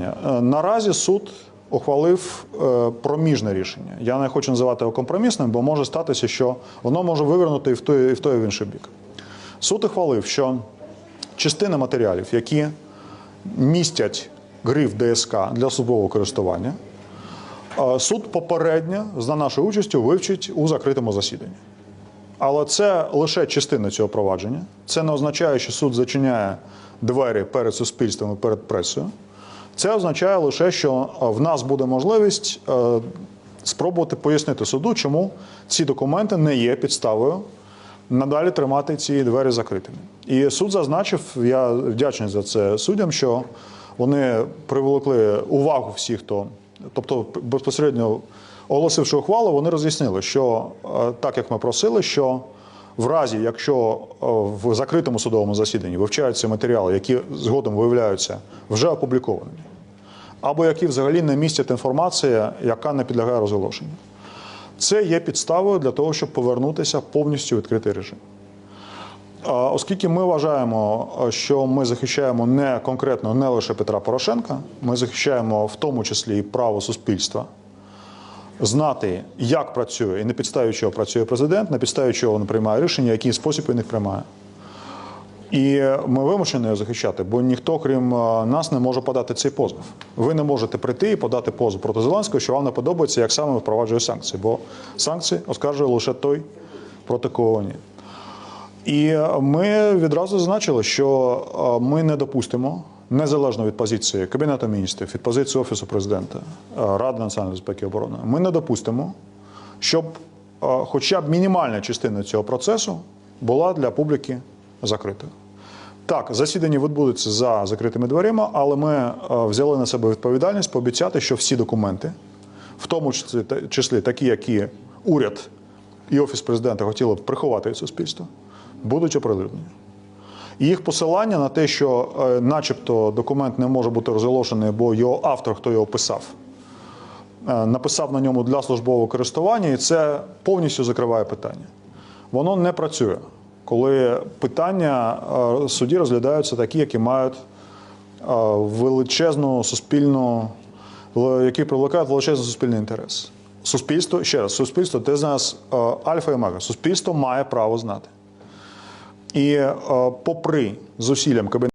Е, Наразі суд ухвалив е, проміжне рішення. Я не хочу називати його компромісним, бо може статися, що воно може вивернути і в той, і в той і в інший бік. Суд ухвалив, що частина матеріалів, які містять гриф ДСК для службового користування, е, суд попередньо за нашою участю вивчить у закритому засіданні. Але це лише частина цього провадження. Це не означає, що суд зачиняє двері перед суспільством і перед пресою. Це означає лише, що е, в нас буде можливість е, спробувати пояснити суду, чому ці документи не є підставою надалі тримати ці двері закритими. І суд зазначив, я вдячний за це суддям, що вони привлекли увагу всіх, хто, тобто безпосередньо оголосивши ухвалу, вони роз'яснили, що е, так як ми просили, що в разі, якщо в закритому судовому засіданні вивчаються матеріали, які згодом виявляються вже опублікованими, або які взагалі не містять інформації, яка не підлягає розголошенню, це є підставою для того, щоб повернутися в повністю відкритий режим. Оскільки ми вважаємо, що ми захищаємо не конкретно не лише Петра Порошенка, ми захищаємо в тому числі і право суспільства знати, як працює і на підставі чого працює президент, на підставі чого він приймає рішення, який спосіб він їх приймає. І ми вимушені захищати, бо ніхто, крім е, нас, не може подати цей позов. Ви не можете прийти і подати позов проти Зеленського, що вам не подобається, як саме впроваджує санкції, бо санкції оскаржує лише той, проти кого ні. І ми відразу зазначили, що е, ми не допустимо, незалежно від позиції Кабінету міністрів, від позиції Офісу президента, е, Ради національної безпеки і оборони, ми не допустимо, щоб е, хоча б мінімальна частина цього процесу була для публіки закритою. Так, засідання відбудеться за закритими дверима, але ми е, взяли на себе відповідальність пообіцяти, що всі документи, в тому числі, такі, які уряд і офіс президента хотіли б приховати від суспільства, будуть оприлюднені. Їх посилання на те, що, е, начебто, документ не може бути розголошений, бо його автор, хто його писав, е, написав на ньому для службового користування, і це повністю закриває питання. Воно не працює, коли питання судді розглядаються такі, які мають е, величезну суспільну, які привлекають величезний суспільний інтерес. Суспільство, ще раз, суспільство це з нас е, альфа і омега. Суспільство має право знати. І е, попри зусиллям Кабінету